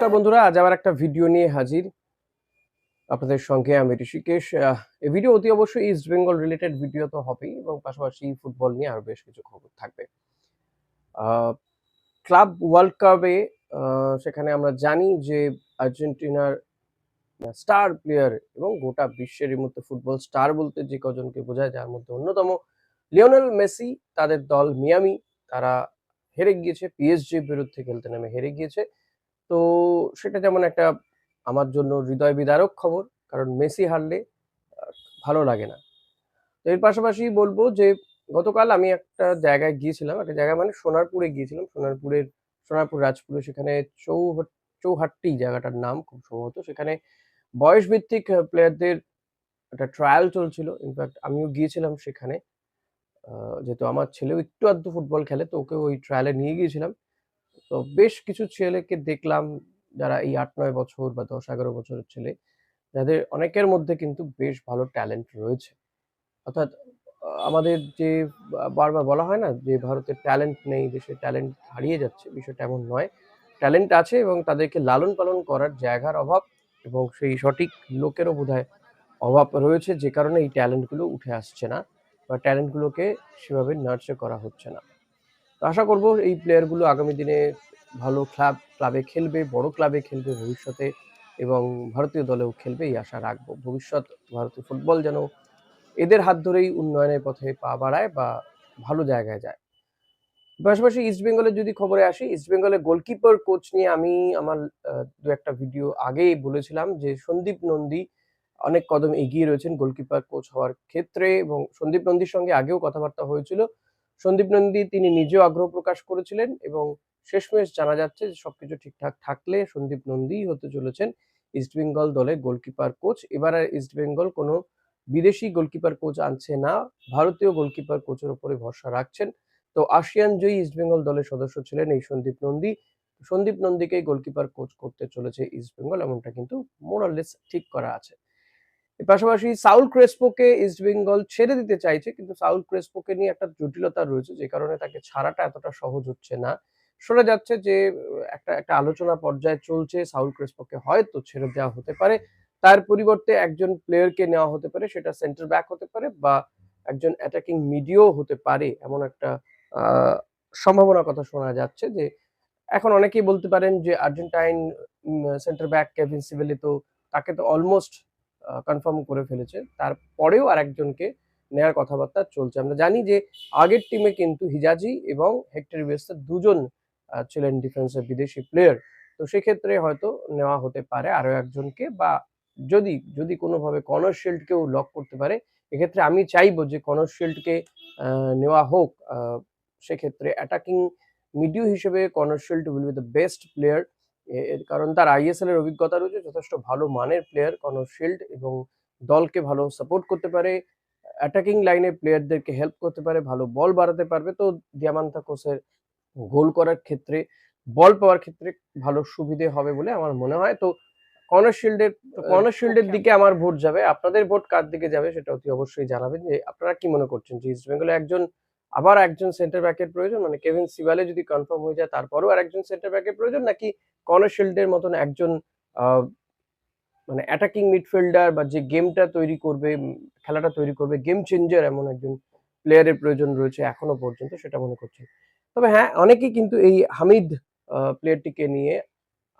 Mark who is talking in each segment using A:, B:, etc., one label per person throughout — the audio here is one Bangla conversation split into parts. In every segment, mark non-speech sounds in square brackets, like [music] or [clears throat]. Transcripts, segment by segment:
A: নমস্কার বন্ধুরা, আজ আবার একটা ভিডিও নিয়ে হাজির আপনাদের সঙ্গে আমি ঋষিকেশ। এই ভিডিও অতি অবশ্যই ইস্ট বেঙ্গল রিলেটেড ভিডিও তো হবেই এবং পাশাপাশি ফুটবল নিয়ে আরও বেশ কিছু খবর থাকবে। ক্লাব ওয়ার্ল্ড কাপে সেখানে আমরা জানি যে আর্জেন্টিনার স্টার প্লেয়ার এবং গোটা বিশ্বের মধ্যে ফুটবল স্টার বলতে যে কজনকে বোঝায়, যার মধ্যে অন্যতম লিওনেল মেসি, তাদের দল মিয়ামি, তারা হেরে গিয়েছে পিএসজির বিরুদ্ধে খেলতে নেমে হেরে গিয়েছে। তো সেটা যেমন একটা আমার জন্য হৃদয় বিদারক খবর, কারণ মেসি হারলে ভালো লাগে না। তো এর পাশাপাশি বলব যে, গতকাল আমি একটা জায়গায় গিয়েছিলাম, একটা জায়গায় মানে সোনারপুরে গিয়েছিলাম। সোনারপুরের, সোনারপুর রাজপুরে সেখানে চৌ চৌহাট্টি জায়গাটার নাম খুব সম্ভবত। সেখানে বয়সভিত্তিক প্লেয়ারদের একটা ট্রায়াল চলছিল। ইনফ্যাক্ট আমিও গিয়েছিলাম সেখানে। যেহেতু আমার ছেলেও একটু আধটু ফুটবল খেলে, তো ওকে ওই ট্রায়ালে নিয়ে গিয়েছিলাম। তো বেশ কিছু ছেলেকে দেখলাম যারা এই আট, নয় বছর বা দশ, এগারো বছরের ছেলে, যাদের অনেকের মধ্যে কিন্তু বেশ ভালো ট্যালেন্ট রয়েছে। অর্থাৎ আমাদের যে বারবার বলা হয় না যে ভারতের ট্যালেন্ট নেই দেশে ট্যালেন্ট হারিয়ে যাচ্ছে, বিষয়টা এমন নয়। ট্যালেন্ট আছে এবং তাদেরকে লালন পালন করার জায়গার অভাব এবং সেই সঠিক লোকেরও বোধহয় অভাব রয়েছে, যে কারণে এই ট্যালেন্টগুলো উঠে আসছে না বা ট্যালেন্টগুলোকে সেভাবে নার্চার করা হচ্ছে না। তো আশা করব এই প্লেয়ারগুলো আগামী দিনে ভালো ক্লাব ক্লাবে খেলবে, বড় ক্লাবে খেলবে ভবিষ্যতে এবং ভারতীয় দলেও খেলবে এই আশা রাখব। ভবিষ্যৎ ভারতীয় ফুটবল যেন এদের হাত ধরেই উন্নয়নের পথে পা বাড়ায় বা ভালো জায়গায় যায়। পাশাপাশি ইস্ট বেঙ্গলের যদি খবরে আসি ইস্ট বেঙ্গলের গোলকিপার কোচ নিয়ে আমি আমার দু একটা ভিডিও আগেই বলেছিলাম যে সন্দীপ নন্দী অনেক কদম এগিয়ে রয়েছেন গোলকিপার কোচ হওয়ার ক্ষেত্রে এবং সন্দীপ নন্দীর সঙ্গে আগেও কথাবার্তা হয়েছিল। সন্দীপ নন্দী তিনি নিজেও আগ্রহ প্রকাশ করেছিলেন এবং শেষমেশ জানা যাচ্ছে যে সবকিছু ঠিকঠাক থাকলে সন্দীপ নন্দীই হতে চলেছেন ইস্ট বেঙ্গল দলের গোলকিপার কোচ এবার আর ইস্ট বেঙ্গল কোনো বিদেশি গোলকিপার কোচ আনছে না, ভারতীয় গোলকিপার কোচের উপরে ভরসা রাখছেন। তো আসিয়ান জয়ী ইস্ট বেঙ্গল দলের সদস্য ছিলেন এই সন্দীপ নন্দী। সন্দীপ নন্দীকে গোলকিপার কোচ করতে চলেছে ইস্ট বেঙ্গল এমনটা কিন্তু মোরালেস ঠিক করা আছে। পাশাপাশি সাউল ক্রেসপোকে ইস্ট বেঙ্গল ছেড়ে দিতে চাইছে, কিন্তু সাউল ক্রেসপোকে নিয়ে একটা জটিলতা রয়েছে, যে কারণে তাকে ছাড়াটা এতটা সহজ হচ্ছে না। শোনা যাচ্ছে যে, একটা একটা আলোচনা পর্যায়ে চলছে, সাউল ক্রেসপোকে হয়তো ছেড়ে দেওয়া হতে পারে। তার পরিবর্তে একজন প্লেয়ারকে নেওয়া হতে পারে, সেটা সেন্টার ব্যাক হতে পারে বা একজন অ্যাটাকিং মিডিও হতে পারে, এমন একটা সম্ভাবনার কথা শোনা যাচ্ছে যে, এখন অনেকেই বলতে পারেন যে Argentine centre back Kevin Sibille তো তাকে তো অলমোস্ট কনফার্ম করে ফেলেছে। তারপরেও আরেকজনকে নেয়ার কথাবার্তা চলছে। আমরা জানি যে আগের টিমে কিন্তু হিজাজি এবং হেক্টর বেস্টার দুজন ছিলেন ডিফেন্সের বিদেশি প্লেয়ার তো সেক্ষেত্রে হয়তো নেওয়া হতে পারে আরও একজনকে বা যদি যদি কোনোভাবে কর্নার শিল্ডকেও লক করতে পারে, এক্ষেত্রে আমি চাইব যে কর্নার শিল্ডকে নেওয়া হোক। সেক্ষেত্রে অ্যাটাকিং মিডিও হিসেবে কর্নার shield will be the best player কারণ তার আইএসএল এর অভিজ্ঞতা রয়েছে যথেষ্ট ভালো মানের প্লেয়ার কর্নার শিল্ড এবং দলকে ভালো সাপোর্ট করতে পারে অ্যাটাকিং লাইনে প্লেয়ারদেরকে হেল্প করতে পারে ভালো বল বাড়াতে পারবে। তো দিয়ামান্তা কোসের গোল করার ক্ষেত্রে বল পাওয়ার ক্ষেত্রে ভালো সুবিধে হবে বলে আমার মনে হয়। তো কর্নার শিল্ডের কর্নার শিল্ডের দিকে আমার ভোট যাবে। আপনাদের ভোট কার দিকে যাবে সেটা অতি অবশ্যই জানাবেন যে আপনারা কি মনে করছেন? যে ইস্ট বেঙ্গলে একজন আবার একজন সেন্টার ব্যাকের প্রয়োজন? মানে কেভিন সিবালে যদি কনফার্ম হয়ে যায়, তারপরও আর একজন সেন্টার ব্যাকের প্রয়োজন? নাকি কর্নার শিল্ডের মতন একজন মানে অ্যাটাকিং মিডফিল্ডার বা যে গেমটা তৈরি করবে খেলাটা তৈরি করবে গেম চেঞ্জার এমন একজন প্লেয়ারের প্রয়োজন রয়েছে এখনও পর্যন্ত, সেটা মনে করছেন তবে হ্যাঁ অনেকেই কিন্তু এই হামিদ প্লেয়ারটিকে নিয়ে,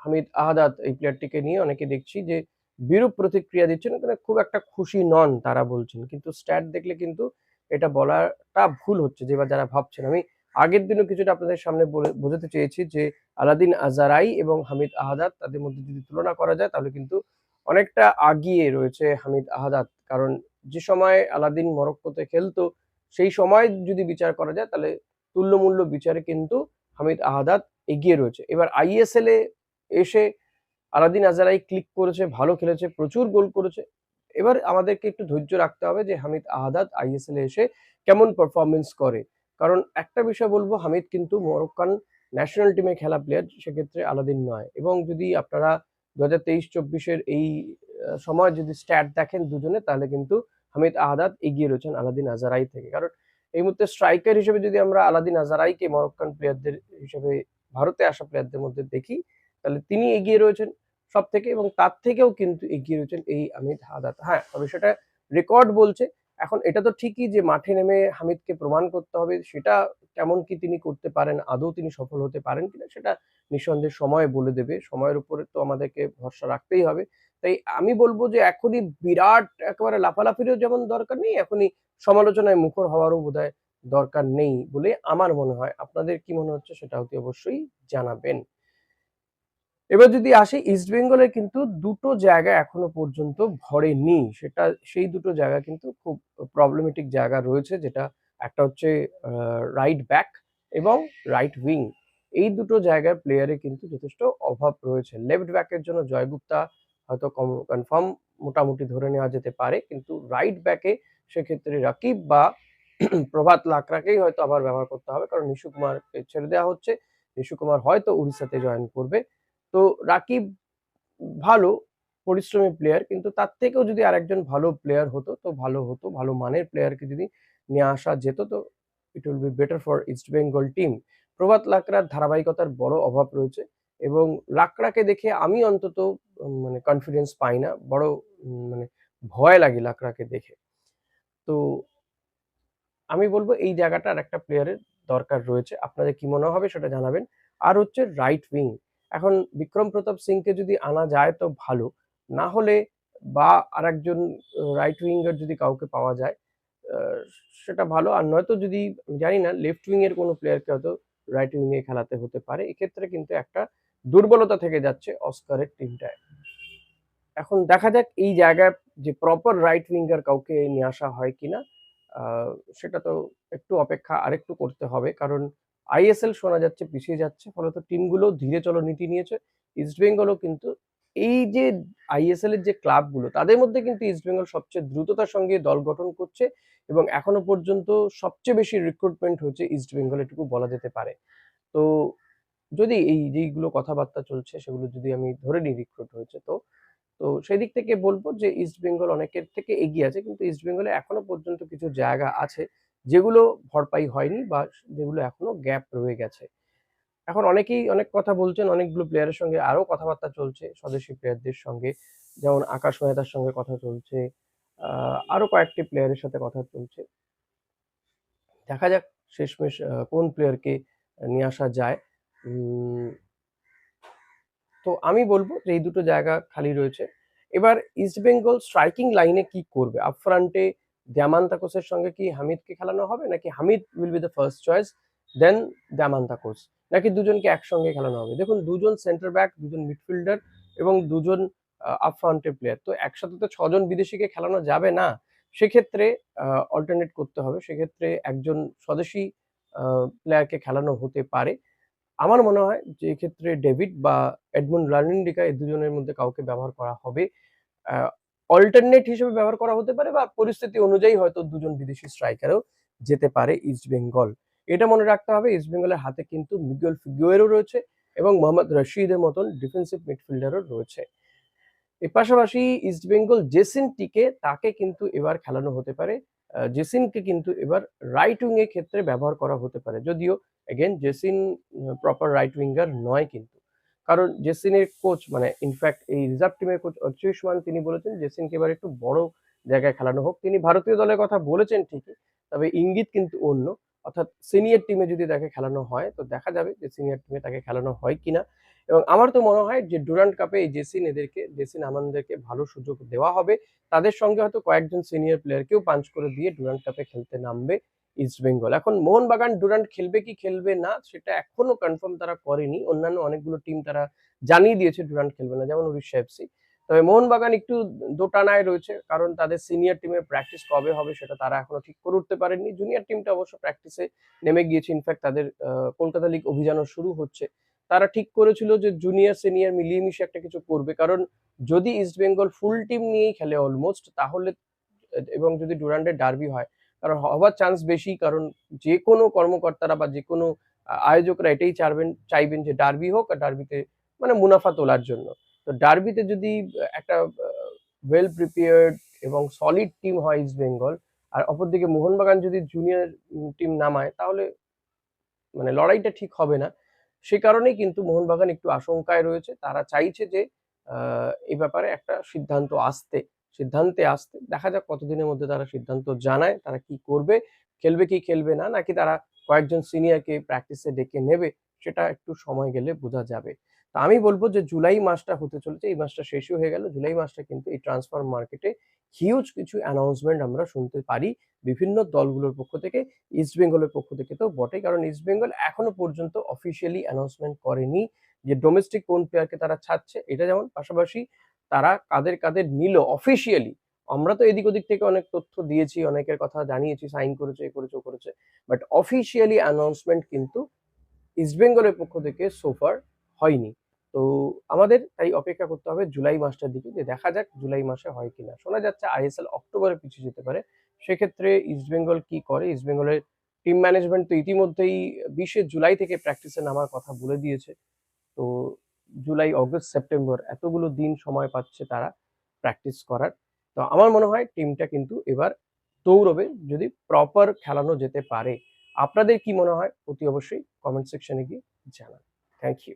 A: হামিদ আহাদাত এই প্লেয়ারটিকে নিয়ে অনেকে দেখছি যে বিরূপ প্রতিক্রিয়া দিচ্ছেন। খুব একটা খুশি নন, তারা বলছেন। কিন্তু স্ট্যাট দেখলে কিন্তু এটা বলাটা ভুল হচ্ছে, যে বা যারা ভাবছেন। আমি আগের দিনও কিছুটা আপনাদের সামনে বোঝাতে চেয়েছি যে আলাদিন আজারাই এবং হামিদ আহাদাত তাদের মধ্যে যদি তুলনা করা যায়, তাহলে কিন্তু অনেকটা আগিয়ে রয়েছে হামিদ আহাদাত। কারণ যে সময় আলাদিন মরক্কোতে খেলতো, সেই সময় যদি বিচার করা যায়, তাহলে তুল্যমূল্য বিচারে কিন্তু হামিদ আহাদাত এগিয়ে রয়েছে। এবার আইএসএল এ এসে আলাদিন আজারাই ক্লিক করেছে, ভালো খেলেছে, প্রচুর গোল করেছে। এবার আমাদেরকে একটু ধৈর্য রাখতে হবে যে হামিদ আহাদাত আইএসএল এ এসে কেমন পারফরমেন্স করে। কারণ একটা বিষয় বলব, হামিদ কিন্তু মরক্কান ন্যাশনাল টিমে খেলা প্লেয়ার সেক্ষেত্রে আলাদিন নয়। এবং যদি আপনারা দু হাজার তেইশ চব্বিশের এই সময় যদি স্ট্যাট দেখেন দুজনে, তাহলে কিন্তু হামিদ আহাদাত এগিয়ে রয়েছেন আলাদিন আজারাই থেকে। কারণ এই মুহূর্তে স্ট্রাইকার হিসেবে যদি আমরা আলাদিন আজারাইকে মরক্কান প্লেয়ারদের হিসেবে ভারতে আসা প্লেয়ারদের মধ্যে দেখি, তাহলে তিনি এগিয়ে রয়েছেন। সব থেকে এবং তার থেকেও কিন্তু এগিয়ে রয়েছেন এই হামিদ হাদাত। হ্যাঁ তবে সেটা রেকর্ড বলছে। এখন এটা তো ঠিকই যে মাঠে নেমে হামিদকে প্রমাণ করতে হবে, সেটা কেমন কি তিনি করতে পারেন, আদৌ তিনি সফল হতে পারেন কিনা সেটা নিঃসন্দেহে সময় বলে দেবে। সময়ের উপরে তো আমাদেরকে ভরসা রাখতেই হবে। তাই আমি বলব যে এখনই বিরাট একেবারে লাফালাফিরও যেমন দরকার নেই, এখনই সমালোচনায় মুখর হওয়ারও বোধহয় দরকার নেই বলে আমার মনে হয়। আপনাদের কি মনে হচ্ছে সেটা অতি অবশ্যই জানাবেন। এবার যদি আসি ইস্ট বেঙ্গলে কিন্তু দুটো জায়গা এখনও পর্যন্ত ভরেনি। সেটা, সেই দুটো জায়গা কিন্তু খুব প্রবলেমেটিক জায়গা রয়েছে, যেটা একটা হচ্ছে রাইট ব্যাক এবং রাইট উইং এই দুটো জায়গার প্লেয়ারে কিন্তু যথেষ্ট অভাব রয়েছে। লেফট ব্যাকের জন্য জয়গুপ্তা হয়তো কনফার্ম মোটামুটি ধরে নেওয়া যেতে পারে, কিন্তু রাইট ব্যাকে সেক্ষেত্রে রাকিব বা [clears throat] প্রভাত লাকড়াকেই হয়তো আবার ব্যবহার করতে হবে, কারণ নিশু কুমারকে ছেড়ে দেওয়া হচ্ছে। নিশু কুমার হয়তো উড়িষ্যাতে জয়েন করবে। তো রাকিব ভালো পরিশ্রমী প্লেয়ার কিন্তু তার থেকেও যদি আরেকজন ভালো প্লেয়ার হতো, তো ভালো হতো, ভালো মানের প্লেয়ারকে যদি নিয়ে আসা যেত, তো it will be better for East Bengal team Prabhat Lakra ধারাবাহিকতার বড় অভাব রয়েছে এবং লাকড়াকে দেখে আমি অন্তত মানে কনফিডেন্স পাই না, বড় মানে ভয় লাগে লাকড়াকে দেখে। তো আমি বলব এই জায়গাটার একটা প্লেয়ারের দরকার রয়েছে। আপনাদের কি মনে হবে সেটা জানাবেন। আর হচ্ছে রাইট উইং এখন বিক্রম প্রতাপ সিংকে যদি আনা যায় তো ভালো। না হলে বা আরেকজন রাইট উইঙ্গার যদি কাউকে পাওয়া যায় সেটা ভালো। আর নয়তো যদি জানি না লেফট উইং এর কোনো প্লেয়ারকে হয়তো রাইট উইং এ খেলাতে হতে পারে। এক্ষেত্রে কিন্তু একটা দুর্বলতা থেকে যাচ্ছে অস্কারের টিমটায় এখন দেখা যাক এই জায়গায় যে প্রপার রাইট উইঙ্গার কাউকে নিয়ে আসা হয় কিনা সেটা তো একটু অপেক্ষা আরেকটু করতে হবে। কারণ আইএসএল শোনা যাচ্ছে, পিছিয়ে যাচ্ছে, ফলত টিমগুলো ধীরে চলো নীতি নিয়েছে। ইস্ট বেঙ্গলও কিন্তু এই যে আইএসএল এর যে ক্লাবগুলো, তাদের মধ্যে কিন্তু ইস্ট বেঙ্গল সবচেয়ে দ্রুততার সঙ্গে দল গঠন করছে এবং এখনও পর্যন্ত সবচেয়ে বেশি রিক্রুটমেন্ট হয়েছে ইস্ট বেঙ্গল এটুকু বলা যেতে পারে। তো যদি এই যেইগুলো কথাবার্তা চলছে, সেগুলো যদি আমি ধরে নিই রিক্রুট হয়েছে, তো তো সেই দিক থেকে বলব যে ইস্ট বেঙ্গল অনেকের থেকে এগিয়ে আছে, কিন্তু ইস্ট বেঙ্গলে এখনও পর্যন্ত কিছু জায়গা আছে যেগুলো ভরপাই হয়নি বা যেগুলো এখনও গ্যাপ রয়ে গেছে। এখন অনেকেই অনেক কথা বলছেন, অনেকগুলো প্লেয়ারের সঙ্গে আরও কথাবার্তা চলছে, স্বদেশি প্লেয়ারদের সঙ্গে। যেমন আকাশ মেহতার সঙ্গে কথা চলছে আরও কয়েকটি প্লেয়ারের সাথে কথা চলছে। দেখা যাক শেষমেশ কোন প্লেয়ারকে নিয়ে আসা যায়। তো আমি বলব যে এই দুটো জায়গা খালি রয়েছে। এবার ইস্ট বেঙ্গল স্ট্রাইকিং লাইনে কি করবে? আপ ফ্রন্টে দ্যামান্তাকোসের সঙ্গে কি হামিদকে খেলানো হবে? নাকি Hamid will be the first choice then Diamantakos নাকি দুজনকে একসঙ্গে খেলানো হবে? দেখুন, দুজন সেন্টার ব্যাক দুজন মিডফিল্ডার এবং দুজন আপ ফ্রন্টের প্লেয়ার তো একসাথে তো ছজন বিদেশিকে খেলানো যাবে না। সেক্ষেত্রে অল্টারনেট করতে হবে। সেক্ষেত্রে একজন স্বদেশি প্লেয়ারকে খেলানো হতে পারে। আমার মনে হয় যে এক্ষেত্রে ডেভিড বা এডমন্ড রানিন্ডিকা এই দুজনের মধ্যে কাউকে ব্যবহার করা হবে। অল্টারনেট হিসেবে ব্যবহার করা হতে পারে বা পরিস্থিতি অনুযায়ী হয়তো দুজন বিদেশি স্ট্রাইকারও যেতে পারে ইস্ট বেঙ্গল এটা মনে রাখতে হবে ইস্ট বেঙ্গলের হাতে কিন্তু মিগুয়েল ফিগুয়েরও রয়েছে এবং মোহাম্মদ রশিদের মতন ডিফেন্সিভ মিডফিল্ডারও রয়েছে। এর পাশাপাশি ইস্ট বেঙ্গল জেসিন টিকে তাকে কিন্তু এবার খেলানো হতে পারে। জেসিনকে কিন্তু এবার রাইট উইং এর ক্ষেত্রে ব্যবহার করা হতে পারে। যদিও again Jesin proper right winger নয় কিন্তু। কারণ জেসিনের কোচ মানে ইনফ্যাক্ট এই রিজার্ভ টিমের কোচ অচ্যুষ্মান তিনি বলেছেন, জেসিনকে এবার একটু বড় জায়গায় খেলানো হোক। তিনি ভারতীয় দলের কথা বলেছেন ঠিকই, তবে ইঙ্গিত কিন্তু অন্য। অর্থাৎ সিনিয়র টিমে যদি তাকে খেলানো হয়, তো দেখা যাবে যে সিনিয়র টিমে তাকে খেলানো হয় কিনা। এবং আমার তো মনে হয় যে ডুরান্ট কাপে এই জেসিন এদেরকে, জেসিন আমাদেরকে ভালো সুযোগ দেওয়া হবে। তাদের সঙ্গে হয়তো কয়েকজন সিনিয়র প্লেয়ারকেও পাঞ্চ করে দিয়ে ডুরান্ট কাপে খেলতে নামবে। ইস্ট বেঙ্গল এখন মোহনবাগান ডুরান্ট খেলবে কি খেলবে না, সেটা এখনও কনফার্ম তারা করেনি। অন্যান্য অনেকগুলো টিম তারা জানিয়ে দিয়েছে ডুরান্ট খেলবে না, যেমন উড়িষ্যা এফসি তবে মোহনবাগান একটু দোটানায় রয়েছে, কারণ তাদের সিনিয়র টিমের প্র্যাকটিস কবে হবে সেটা তারা এখনও ঠিক করে উঠতে পারেননি জুনিয়র টিমটা অবশ্য প্র্যাকটিসে নেমে গিয়েছে। ইনফ্যাক্ট তাদের কলকাতা লিগ অভিযানও শুরু হচ্ছে। তারা ঠিক করেছিল যে জুনিয়র সিনিয়র মিলিয়ে মিশে একটা কিছু করবে। কারণ যদি ইস্ট বেঙ্গল ফুল টিম নিয়েই খেলে অলমোস্ট তাহলে, এবং যদি ডুরান্ডের ডার্বি হয় কারণ হওয়ার চান্স বেশি, কারণ যে কোনো কর্মকর্তারা বা যে কোনো আয়োজকরা এটাই চাইবেন চাইবেন যে ডার্বি হোক আর ডার্বিতে মানে মুনাফা তোলার জন্য। তো ডার্বিতে যদি একটা ওয়েল প্রিপেয়ার্ড এবং সলিড টিম হয় ইস্ট বেঙ্গল আর অপরদিকে মোহনবাগান যদি জুনিয়র টিম নামায়, তাহলে মানে লড়াইটা ঠিক হবে না। সে কারণেই কিন্তু মোহনবাগান একটু আশঙ্কায় রয়েছে। তারা চাইছে যে এই ব্যাপারে একটা সিদ্ধান্ত আসতে। সিদ্ধান্তে আসতে, দেখা যাক কতদিনের মধ্যে তারা সিদ্ধান্ত জানায় তারা কি করবে, খেলবে কি খেলবে না, নাকি তারা কয়েকজন সিনিয়রকে প্র্যাকটিসে ডেকে নেবে, সেটা একটু সময় গেলে বোঝা যাবে। তো আমি বলব যে জুলাই মাসটা হতে চলেছে, এই মাসটা শেষই হয়ে গেল, জুলাই মাসটা কিন্তু এই ট্রান্সফার মার্কেটে হিউজ কিছু অ্যানাউন্সমেন্ট আমরা শুনতে পারি বিভিন্ন দলগুলোর পক্ষ থেকে ইস্ট বেঙ্গলের পক্ষ থেকে তো বটে কারণ ইস্ট বেঙ্গল এখনও পর্যন্ত অফিসিয়ালি অ্যানাউন্সমেন্ট করেনি যে ডোমেস্টিক কোন প্লেয়ারকে তারা ছাড়ছে, এটা যেমন পাশাপাশি তারা কাদের কাদের নিল অফিসিয়ালি আমরা তো এদিক ওদিক থেকে অনেক তথ্য দিয়েছি, অনেকের কথা জানিয়েছি সাইন করেছে, এ করেছে, ও করেছে। বাট অফিসিয়ালি অ্যানাউন্সমেন্ট কিন্তু ইস্টবেঙ্গলের পক্ষ থেকে সোফার হয়নি। তো আমাদের তাই অপেক্ষা করতে হবে জুলাই মাসটার দিকে যে দেখা যাক জুলাই মাসে হয় কিনা। শোনা যাচ্ছে আইএসএল অক্টোবরে পিছিয়ে যেতে পারে। সেক্ষেত্রে ইস্টবেঙ্গল কি করে? ইস্টবেঙ্গলের টিম ম্যানেজমেন্ট তো ইতিমধ্যেই বিশে জুলাই থেকে প্র্যাকটিসে নামার কথা বলে দিয়েছে। তো জুলাই, অগস্ট, সেপ্টেম্বর এতগুলো দিন সময় পাচ্ছে তারা প্র্যাকটিস করার। তো আমার মনে হয় টিমটা কিন্তু এবার দৌড়বে, যদি প্রপার খেলানো যেতে পারে। আপনাদের কি মনে হয়? অতি অবশ্যই কমেন্ট সেকশনে গিয়ে জানান। Thank you